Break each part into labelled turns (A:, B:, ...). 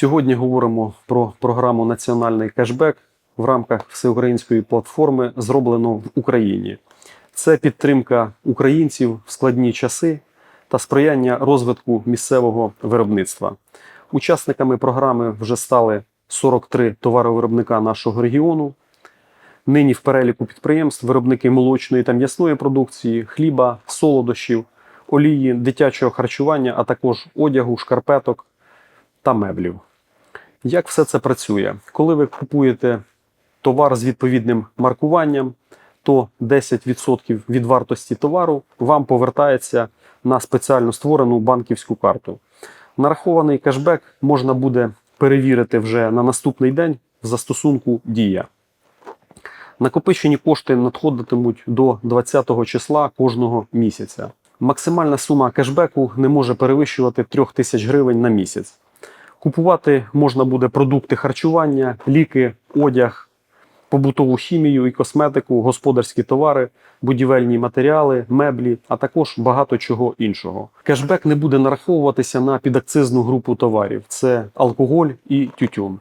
A: Сьогодні говоримо про програму Національний кешбек в рамках всеукраїнської платформи зроблено в Україні. Це підтримка українців в складні часи та сприяння розвитку місцевого виробництва. Учасниками програми вже стали 43 товаровиробника нашого регіону. Нині в переліку підприємств виробники молочної та м'ясної продукції, хліба, солодощів, олії, дитячого харчування, а також одягу, шкарпеток та меблів. Як все це працює? Коли ви купуєте товар з відповідним маркуванням, то 10% від вартості товару вам повертається на спеціально створену банківську карту. Нарахований кешбек можна буде перевірити вже на наступний день в застосунку Дія. Накопичені кошти надходитимуть до 20 числа кожного місяця. Максимальна сума кешбеку не може перевищувати 3 тисяч гривень на місяць. Купувати можна буде продукти харчування, ліки, одяг, побутову хімію і косметику, господарські товари, будівельні матеріали, меблі, а також багато чого іншого. Кешбек не буде нараховуватися на підакцизну групу товарів: це алкоголь і тютюн.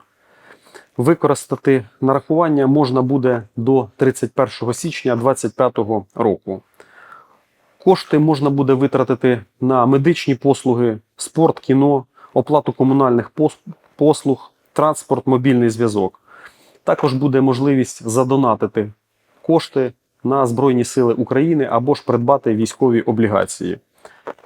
A: Використати нарахування можна буде до 31 січня 2025 року. Кошти можна буде витратити на медичні послуги, спорт, кіно, оплату комунальних послуг, транспорт, мобільний зв'язок. Також буде можливість задонатити кошти на Збройні Сили України або ж придбати військові облігації.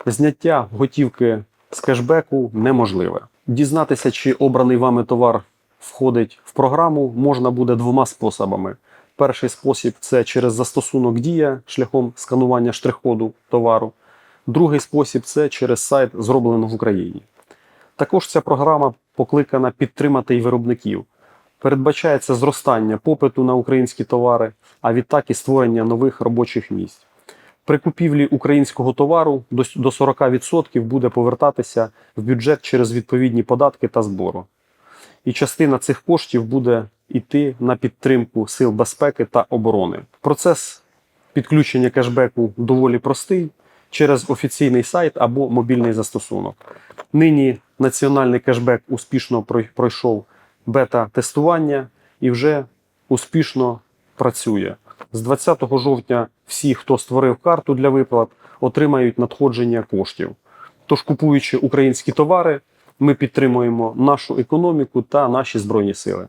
A: Зняття готівки з кешбеку неможливе. Дізнатися, чи обраний вами товар входить в програму, можна буде двома способами. Перший спосіб це через застосунок Дія шляхом сканування штрих-коду товару. Другий спосіб це через сайт зроблено в Україні. Також ця програма покликана підтримати й виробників. Передбачається зростання попиту на українські товари, а відтак і створення нових робочих місць. При купівлі українського товару до 40% буде повертатися в бюджет через відповідні податки та збору. І частина цих коштів буде йти на підтримку сил безпеки та оборони. Процес підключення кешбеку доволі простий через офіційний сайт або мобільний застосунок. Нині національний кешбек успішно прой- пройшов бета-тестування і вже успішно працює. З 20 жовтня всі, хто створив карту для виплат, отримають надходження коштів. Тож, купуючи українські товари, ми підтримуємо нашу економіку та наші збройні сили.